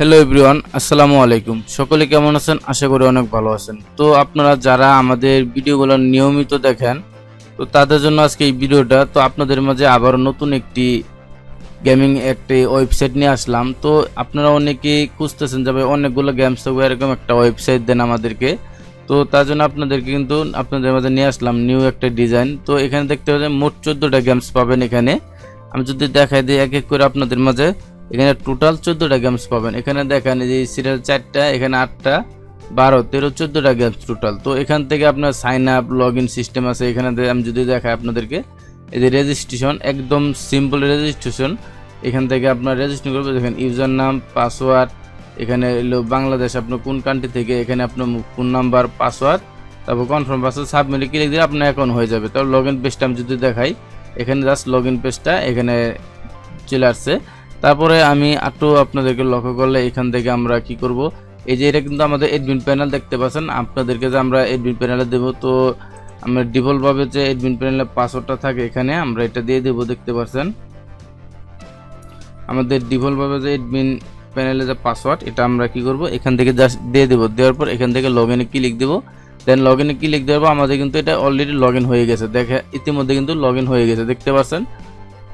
Hello everyone আসসালামু আলাইকুম। সকলে কেমন আছেন? আশা করি অনেক ভালো আছেন। তো আপনারা যারা আমাদের ভিডিওগুলো নিয়মিত দেখেন, তো তাদের জন্য আজকে এই ভিডিওটা, তো আপনাদের মাঝে আবার নতুন একটি গেমিং একটি ওয়েবসাইট নিয়ে আসলাম। তো আপনারা অনেকেই খুঁজতেছেন যাবে অনেকগুলো গেমস থাকবে, এরকম একটা ওয়েবসাইট দেন আমাদেরকে। তো তার জন্য আপনাদেরকে কিন্তু আপনাদের মাঝে নিয়ে আসলাম নিউ একটা ডিজাইন তো এখানে দেখতে পাচ্ছেন মোট চোদ্দোটা গেমস পাবেন এখানে। আমি যদি দেখাই দিই এক এক করে আপনাদের মাঝে। এখানে টোটাল চোদ্দোটা গেমস পাবেন। এখানে দেখেন এই যে সিরিয়াল চারটা, এখানে আটটা, বারো, তেরো, চোদ্দোটা গেমস টোটাল তো এখান থেকে আপনার sign up log in system আছে। এখানে আমি যদি দেখাই আপনাদেরকে, এই যে রেজিস্ট্রেশন একদম সিম্পল রেজিস্ট্রেশন এখান থেকে আপনার রেজিস্ট্রেশন করবে, দেখেন ইউজার নাম পাসওয়ার্ড এখানে এলো বাংলাদেশ, আপনার কোন কান্ট্রি থেকে, এখানে আপনার ফোন নাম্বার পাসওয়ার্ড তারপর কনফার্ম পাসওয়ার্ড সাবমিটে ক্লিক দিলে আপনার অ্যাকাউন্ট হয়ে যাবে। তারপর লগ ইন পেজটা আমি যদি দেখাই, এখানে জাস্ট লগ ইন পেজটা এখানে চলে আসছে। তারপরে আমি একটু আপনাদেরকে লক্ষ্য করলে এখান থেকে আমরা কি করব? এই যে এটা কিন্তু আমাদের এডমিন প্যানেল দেখতে পাচ্ছেন। আপনাদেরকে যে আমরা এডমিন প্যানেলে দেব, তো আমরা ডিফল্টভাবে যে এডমিন প্যানেলের পাসওয়ার্ডটা থাকে এখানে, আমরা এটা দিয়ে দেব, দেখতে পাচ্ছেন? আমাদের ডিফল্টভাবে যে এডমিন প্যানেলে যে পাসওয়ার্ড এটা আমরা কি করব? এখান থেকে জাস্ট দিয়ে দেবো। দেওয়ার পর এখান থেকে লগ ইনে ক্লিক দেবো। দেন লগ ইনে ক্লিক দেওয়ার পর আমাদের কিন্তু এটা অলরেডি লগ হয়ে গেছে। দেখে, ইতিমধ্যে কিন্তু লগ হয়ে গেছে। দেখতে পাচ্ছেন?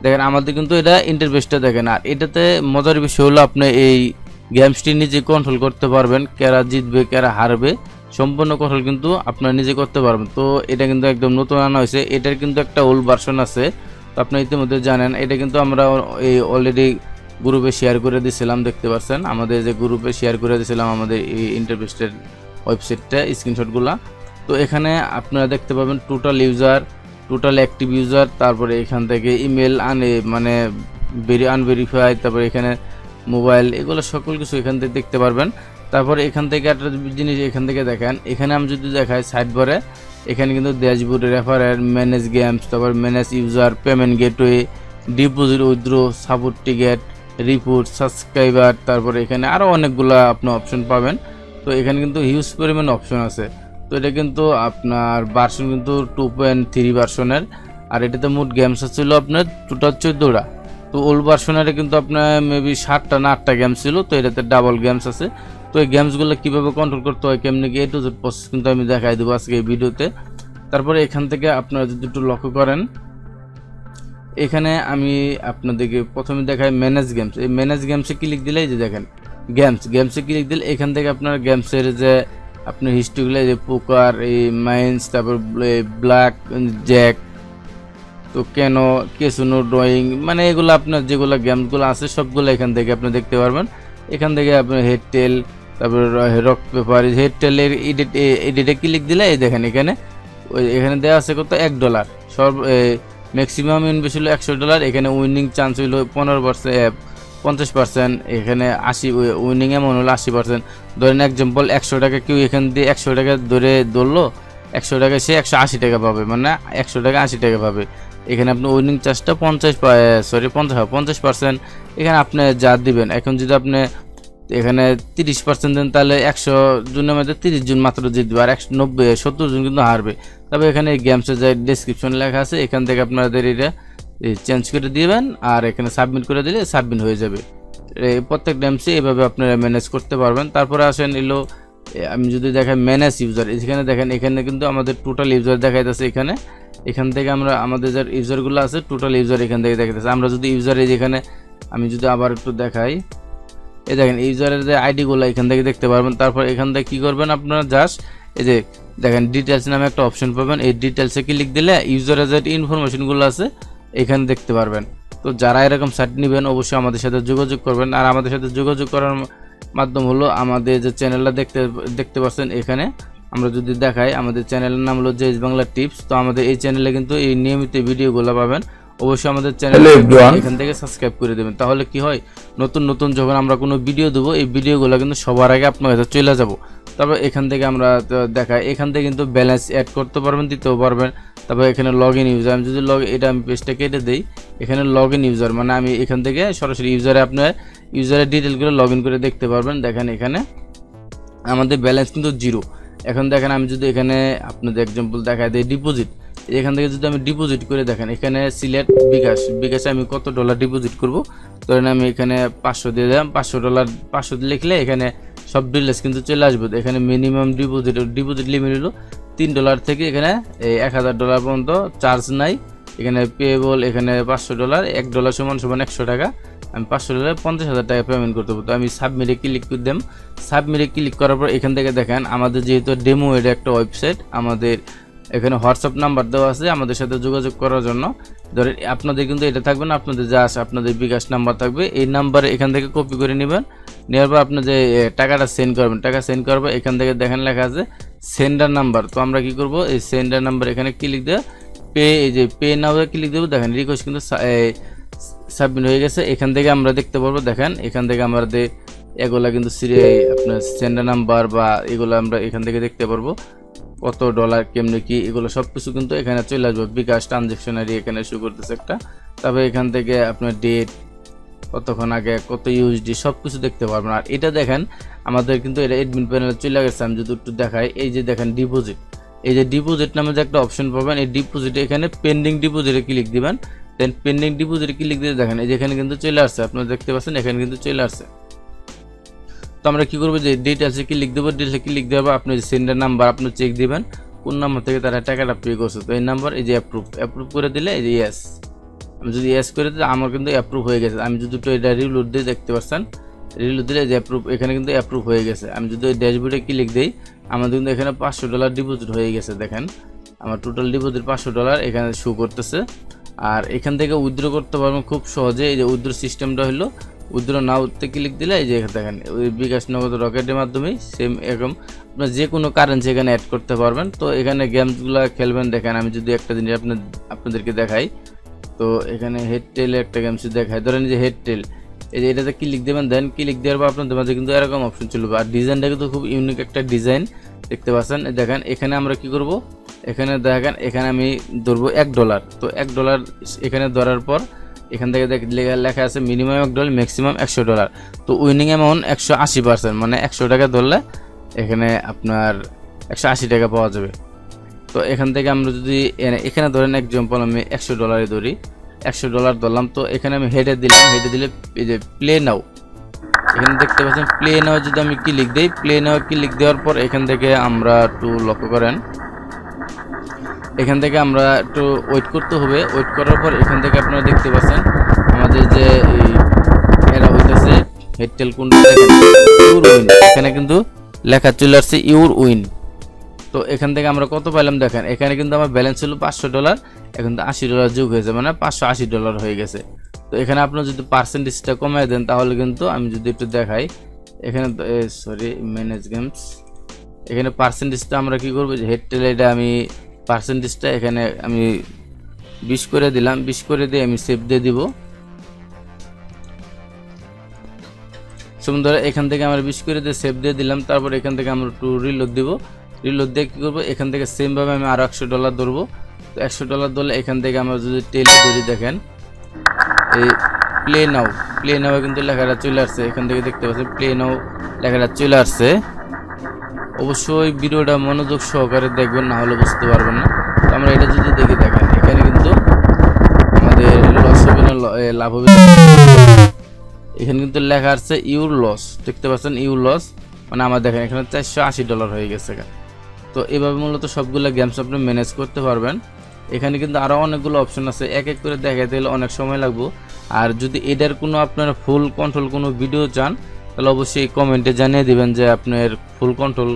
দেখেন, আমাদের কিন্তু এটা ইন্টারফেসটা দেখেন, আর এটাতে মজার বিষয় হলো আপনি এই গেমসটি নিজে কন্ট্রোল করতে পারবেন, কারা জিতবে, কারা হারবে, সম্পূর্ণ কন্ট্রোল কিন্তু আপনারা নিজে করতে পারবেন। তো এটা কিন্তু একদম নতুন আনা হয়েছে, এটার কিন্তু একটা ওল্ড ভার্সন আছে। তো আপনি ইতিমধ্যে জানেন, এটা কিন্তু আমরা এই অলরেডি গ্রুপে শেয়ার করে দিয়েছিলাম দেখতে পাচ্ছেন আমাদের যে গ্রুপে শেয়ার করে দিয়েছিলাম আমাদের এই ইন্টারফেসটের ওয়েবসাইটটা স্ক্রিনশটগুলো তো এখানে আপনারা দেখতে পাবেন total user total active user তারপরে এখান থেকে ইমেল আনে মানে ভেরি তারপরে এখানে মোবাইল এগুলো সকল কিছু এখান থেকে দেখতে পারবেন। তারপরে এখান থেকে একটা জিনিস এখান থেকে দেখেন। এখানে আমি যদি দেখাই সাইড বারে এখানে কিন্তু ড্যাশবোর্ড রেফারের ম্যানেজ গেমস তারপর manage user payment gateway deposit withdraw support ticket report subscriber তারপরে এখানে আরও অনেকগুলো আপনি অপশন পাবেন। তো এখানে কিন্তু হিউজ পরিমাণ অপশন আছে। তো এটা কিন্তু আপনার ভার্সন কিন্তু টু পয়েন্ট থ্রি ভার্সনের আর এটাতে মোট গেমস ছিল আপনার টোটাল চোদ্দোটা তো ওল্ড ভার্সনের কিন্তু আপনার মেবি ষাটটা না আটটা গেমস ছিল, তো এটাতে ডাবল গেমস আছে। তো এই গেমসগুলো কীভাবে কন্ট্রোল করতে হয়, কেমনি কি এ টু জেড প্রসেস কিন্তু আমি দেখাই দেবো আজকে এই ভিডিওতে। তারপরে এখান থেকে আপনারা যদি একটু লক্ষ্য করেন, এখানে আমি আপনাদেরকে প্রথমে দেখাই ম্যানেজ গেমস এই ম্যানেজ গেমসে ক্লিক দিলে এই যে দেখেন গেমস গেমসে ক্লিক দিলে এখান থেকে আপনার গেমসের যে আপনার হিস্ট্রিগুলো যে পোকার, এই মাইন্স তারপর ব্ল্যাক জ্যাক তো কেন কেসুনো ড্রয়িং মানে এগুলো আপনার যেগুলো গেমসগুলো আছে, সবগুলো এখান থেকে আপনি দেখতে পারবেন। এখান থেকে আপনার হেড টেল তারপর রক পেপার হেড টেলের এডিট এডিটে ক্লিক দিলে, এই দেখেন এখানে, ওই এখানে দেওয়া আছে কত, এক ডলার সর্ব ম্যাক্সিমাম ইনভেস্ট হলো একশো ডলার এখানে উইনিং চান্স হলো পনেরো পার্সেন্ট পঞ্চাশ পার্সেন্ট, এখানে আশি উইনিং এমন হলো আশি পার্সেন্ট। ধরেন এক্সাম্পল একশো টাকা কেউ এখান দিয়ে একশো টাকা ধরে ধরলো, একশো টাকা সে একশো আশি টাকা পাবে মানে একশো টাকা আশি টাকা পাবে। এখানে আপনি উইনিং চার্জটা পঞ্চাশ সরি পঞ্চাশ পঞ্চাশ পার্সেন্ট। এখানে আপনি যা দিবেন, এখন যদি আপনি এখানে তিরিশ পার্সেন্ট দেন, তাহলে একশো জনের মধ্যে তিরিশ জন মাত্র জিতবে, আর একশো নব্বই, সত্তর জন কিন্তু হারবে। তবে এখানে গেমসের যে ডিসক্রিপশন লেখা আছে, এখান থেকে আপনাদের এটা চেঞ্জ করে দিবেন আর এখানে সাবমিট করে দিলে সাবমিট হয়ে যাবে। প্রত্যেক গেমসে এভাবে আপনারা ম্যানেজ করতে পারবেন। তারপরে আসেন এলো আমি যদি দেখেন ম্যানেজ ইউজার এখানে দেখেন, এখানে কিন্তু আমাদের টোটাল ইউজার দেখাইতেছে এখানে। এখান থেকে আমরা, আমাদের যে ইউজারগুলো আছে টোটাল ইউজার এখান থেকে দেখাইতেছে। আমরা যদি ইউজারে যেখানে, আমি যদি আবার একটু দেখাই এই দেখেন ইউজারের যে আইডিগুলো এখান থেকে দেখতে পারবেন। তারপর এখান থেকে কী করবেন আপনারা? জাস্ট এই যে দেখেন ডিটেলস নামে একটা অপশন পাবেন। এই ডিটেলসে ক্লিক দিলে ইউজারের যে ইনফরমেশনগুলো আছে এখানে দেখতে পারবেন। তো যারা এরকম সাইট নেবেন অবশ্যই আমাদের সাথে যোগাযোগ করবেন। আর আমাদের সাথে যোগাযোগ করার মাধ্যম হলো আমাদের যে চ্যানেলটা দেখতে দেখতে পাচ্ছেন এখানে আমরা যদি দেখাই আমাদের চ্যানেলের নাম হলো জেজ বাংলা টিপস। তো আমাদের এই চ্যানেলে কিন্তু এই নিয়মিত ভিডিওগুলো পাবেন। অবশ্যই আমাদের চ্যানেল এখান থেকে সাবস্ক্রাইব করে দেবেন। তাহলে কি হয় নতুন নতুন যখন আমরা কোনো ভিডিও দেবো এই ভিডিওগুলো কিন্তু সবার আগে আপনার কাছে চলে যাব। তারপর এখান থেকে আমরা দেখাই এখান থেকে কিন্তু ব্যালেন্স অ্যাড করতে পারবেন দিতেও পারবেন। তারপর এখানে লগ ইন ইউজার আমি যদি লগ এটা আমি পেজটা কেটে দিই, এখানে লগ ইন ইউজার মানে আমি এখান থেকে সরাসরি ইউজারে আপনার ইউজারের ডিটেলগুলো লগ ইন করে দেখতে পারবেন। দেখেন এখানে আমাদের ব্যালেন্স কিন্তু জিরো এখন দেখেন আমি যদি এখানে আপনাদের এক্সাম্পল দেখাই দিই ডিপোজিট এখান থেকে যদি আমি ডিপোজিট করে দেখেন, এখানে সিলেট বিকাশ, বিকাশে আমি কত ডলার ডিপোজিট করব? ধরেন আমি এখানে পাঁচশো দিয়ে দিলাম, পাঁচশো ডলার পাঁচশো লিখলে এখানে সব ডিটেলস কিন্তু চলে আসবে। এখানে মিনিমাম ডিপোজিট ডিপোজিট লিমিট হলো তিন ডলার থেকে এখানে এই এক হাজার ডলার পর্যন্ত চার্জ নাই। এখানে পেয়েবল এখানে পাঁচশো ডলার, এক ডলার সমান সমান একশো টাকা। আমি পাঁচশো ডলার পঞ্চাশ হাজার টাকা পেমেন্ট করতে তো আমি সাবমিটে ক্লিক করে দিলাম সাবমিটে ক্লিক করার পর এখান থেকে দেখেন, আমাদের যেহেতু ডেমো এটা একটা ওয়েবসাইট আমাদের এখানে হোয়াটসঅ্যাপ নাম্বার দেওয়া আছে, আমাদের সাথে যোগাযোগ করার জন্য। ধরেন আপনাদের কিন্তু এটা থাকবে না, আপনাদের যা আছে, আপনাদের বিকাশ নাম্বার থাকবে। এই নাম্বারে এখান থেকে কপি করে নেবেন। নেওয়ার পর আপনি যে টাকাটা সেন্ড করবেন, টাকা সেন্ড করার পর এখান থেকে দেখেন লেখা আছে সেন্ডার নাম্বার তো আমরা কি করব? এই সেন্ডার নাম্বার এখানে ক্লিক দিয়ে পে এই যে পে নাও ক্লিক দেবো। দেখেন রিকোয়েস্ট কিন্তু সাবমিট হয়ে গেছে। এখান থেকে আমরা দেখতে পারব, দেখেন, এখান থেকে আমাদের এগুলা কিন্তু সিরিয়াল, আপনার সেন্ডার নাম্বার বা এগুলো আমরা এখান থেকে দেখতে পারব। কত ডলার কেমনি কি, এগুলো সব কিছু কিন্তু এখানে চলে আসবে। বিকাশ ট্রানজেকশনারি এখানে শুরু করতেছে একটা। তারপরে এখান থেকে আপনার ডেট কতক্ষণ আগে, কত ইউএসডি সব কিছু দেখতে পারবেন। আর এটা দেখেন, আমাদের কিন্তু এটা এডমিন প্যানেলে চলে গেছে, আমি যদি একটু দেখাই, এই যে দেখেন ডিপোজিট এই যে ডিপোজিট নামে যে একটা অপশন পাবেন, এই ডিপোজিটে এখানে পেন্ডিং ডিপোজিটে ক্লিক দিবেন। দেন পেন্ডিং ডিপোজিটে ক্লিক দিয়ে দেখেন, এই যে এখানে কিন্তু চলে আসছে, আপনারা দেখতে পাচ্ছেন, এখানে কিন্তু চলে আসছে। তো আমরা কি করব যে ডিটেলসে ক্লিক দেবো ডিটেলসে ক্লিক দেবো আপনি সেন্ডার নাম্বার আপনি চেক দিবেন, কোন নাম্বার থেকে তারা টাকাটা পে করছে। তো এই নাম্বার এই যে অ্যাপ্রুভ অ্যাপ্রুভ করে দিলে এই যে ইয়েস আমি যদি ইয়েস করে দিই আমার কিন্তু অ্যাপ্রুভ হয়ে গেছে। আমি যদি এটা রিলোড দিয়ে দেখতে পাচ্ছেন রিলোড দিলে যে অ্যাপ্রুভ এখানে কিন্তু অ্যাপ্রুভ হয়ে গেছে। আমি যদি ওই ড্যাশবোর্ডে ক্লিক দিই আমাদের কিন্তু এখানে পাঁচশো ডলার ডিপোজিট হয়ে গেছে, দেখেন। আমার টোটাল ডিপোজিট পাঁচশো ডলার এখানে শো করতেছে। আর এখান থেকে উইথড্র করতে পারবেন খুব সহজে, এই যে উইথড্র সিস্টেমটা হলো উইথড্র উঠতে ক্লিক দিলে, এই যে দেখেন, ওই বিকাশ নগদ রকেটের মাধ্যমেই সেম এরকম, আপনার যে কোনো কারেন্সি এখানে অ্যাড করতে পারবেন। তো এখানে গেমসগুলো খেলবেন, দেখেন, আমি যদি একটা জিনিস আপনার আপনাদেরকে দেখাই তো এখানে হেড টেলে একটা গেমস দেখায়। ধরেন যে হেড টেল এই যে এটাতে ক্লিক দেবেন দেন ক্লিক দেওয়ার পর আপনাদের মাঝে কিন্তু এরকম অপশন চলবে। আর ডিজাইনটা কিন্তু খুব ইউনিক একটা ডিজাইন দেখতে পাচ্ছেন? দেখেন, এখানে আমরা কি করব? এখানে দেখেন, এখানে আমি ধরবো এক ডলার তো এক ডলার এখানে ধরার পর এখান থেকে লেখা আছে মিনিমাম এক ডলার ম্যাক্সিমাম একশো ডলার তো উইনিং অ্যামাউন্ট একশো আশি পার্সেন্ট মানে একশো টাকা ধরলে এখানে আপনার একশো আশি টাকা পাওয়া যাবে। তো এখান থেকে আমরা যদি এখানে ধরেন এক্সাম্পল আমি একশো ডলারে ধরি। একশো ডলার ধরলাম, তো এখানে আমি হেডে দিলাম হেডে দিলে এই যে প্লে নাও এখানে দেখতে পাচ্ছেন প্লে নাও যদি আমি ক্লিক দিই প্লে নাও ক্লিক দেওয়ার পর এখান থেকে আমরা একটু লক্ষ্য করেন। এখান থেকে আমরা একটু ওয়েট করতে হবে। ওয়েট করার পর এখান থেকে আপনারা দেখতে পাচ্ছেন, আমাদের যে এরা হইতেছে হেডটেল কোনটা? ইউর উইন এখানে কিন্তু লেখা চলে আসছে ইউর উইন তো এখান থেকে আমরা কত পাইলাম দেখেন, এখানে কিন্তু আমার ব্যালেন্স ছিল পাঁচশো ডলার এখন তো আশি ডলার যোগ হয়েছে মানে পাঁচশো আশি ডলার হয়ে গেছে। তো এখানে আপনার যদি পার্সেন্টেজটা কমায় দেন, তাহলে কিন্তু আমি যদি একটু দেখাই, এখানে সরি ম্যানেজ গেমস এখানে পার্সেন্টেজটা আমরা কি করব? যে হেড টেলে এটা আমি পার্সেন্টেজটা এখানে আমি বিশ করে দিলাম, বিশ করে দিয়ে আমি সেভ দিয়ে দিব। সুন্দর এখান থেকে আমরা বিশ করে দিয়ে সেভ দিয়ে দিলাম, তারপর এখান থেকে আমরা একটু রিলোড দিব। রিলোড দিয়ে কী করব? এখান থেকে সেমভাবে আমি আরও একশো ডলার ধরবো। তো একশো ডলার ধরলে এখান থেকে আমরা যদি টেলে ধরি, দেখেন। এই প্লে নাও প্লে নাও কিন্তু লেখাটা চলে আসছে। এখান থেকে দেখতে পাচ্ছেন প্লে নাও লেখাটা চলে আসছে। অবশ্যই ভিডিওটা মনোযোগ সহকারে দেখবেন, না হলে বুঝতে পারবেন না। তো আমরা এটা যদি দেখি, দেখেন, এখানে কিন্তু আমাদের লস হবে না লাভ হবে এখানে কিন্তু লেখা আসছে ইউর লস দেখতে পাচ্ছেন ইউর লস মানে আমার দেখেন, এখানে চারশো আশি ডলার হয়ে গেছে। তো এভাবে মূলত সবগুলো গেমস আপনি ম্যানেজ করতে পারবেন। এখানে কিন্তু আরও অনেকগুলো অপশন আছে, এক এক করে দেখাতে গেলে অনেক সময় লাগবে। আর যদি এটার কোনো আপনার ফুল কন্ট্রোল কোনো ভিডিও চান, তাহলে অবশ্যই কমেন্টে জানিয়ে দিবেন যে আপনার ফুল কন্ট্রোল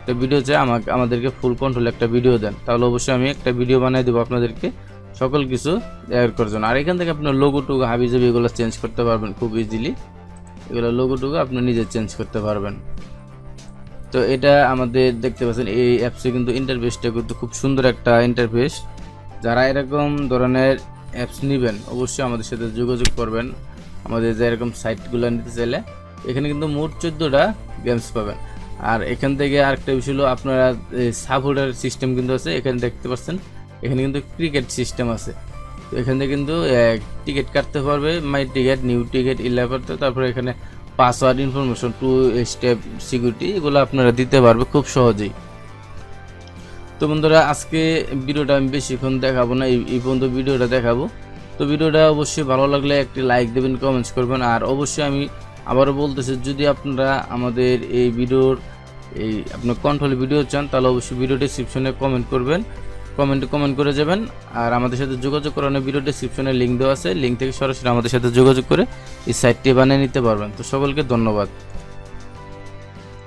একটা ভিডিও চাই, আমাকে আমাদেরকে ফুল কন্ট্রোল একটা ভিডিও দেন। তাহলে অবশ্যই আমি একটা ভিডিও বানিয়ে দেবো আপনাদেরকে সকল কিছু অ্যাড করার জন্য। আর এখান থেকে আপনার লোগো টুগো হাবি জাবি এগুলো চেঞ্জ করতে পারবেন খুব ইজিলি এগুলো লোগো টুগো আপনি নিজে চেঞ্জ করতে পারবেন। তো এটা আমাদের দেখতে পাচ্ছেন, এই অ্যাপসে কিন্তু ইন্টারফেসটা কিন্তু খুব সুন্দর একটা ইন্টারফেস যারা এরকম ধরনের অ্যাপস নেবেন, অবশ্যই আমাদের সাথে যোগাযোগ করবেন। আমাদের যে এরকম সাইটগুলো নিতে চাইলে, এখানে কিন্তু মোট চোদ্দোটা গেমস পাবেন। আর এখান থেকে আরেকটা বিষয় হলো, আপনারা সাপোর্টার সিস্টেম কিন্তু আছে, এখানে দেখতে পাচ্ছেন, এখানে কিন্তু ক্রিকেট সিস্টেম আছে। তো এখান থেকে কিন্তু টিকিট কাটতে পারবে মাই টিকিট নিউ টিকিট ইলা করতে, তারপরে এখানে password information two step security এগুলো আপনারা দিতে পারবে খুব সহজেই। তো বন্ধুরা, আজকে ভিডিওটা আমি বেশিক্ষণ দেখাবো না, এই পর্যন্ত ভিডিওটা দেখাবো। তো ভিডিওটা অবশ্যই ভালো লাগলে একটি লাইক দেবেন কমেন্টস করবেন, আর অবশ্যই আমি আবারও বলতেছি, যদি আপনারা আমাদের এই ভিডিওর, এই আপনার কন্ট্রোল ভিডিও চান, তাহলে অবশ্যই ভিডিও ডিসক্রিপশনে কমেন্ট করবেন। কমেন্টে কমেন্ট করে যাবেন। আর আমাদের সাথে যোগাযোগ করানোর ভিডিও ডিসক্রিপশনে লিঙ্ক দেওয়া আছে। লিঙ্ক থেকে সরাসরি আমাদের সাথে যোগাযোগ করে এই সাইটটি বানিয়ে নিতে পারবেন। তো সকলকে ধন্যবাদ।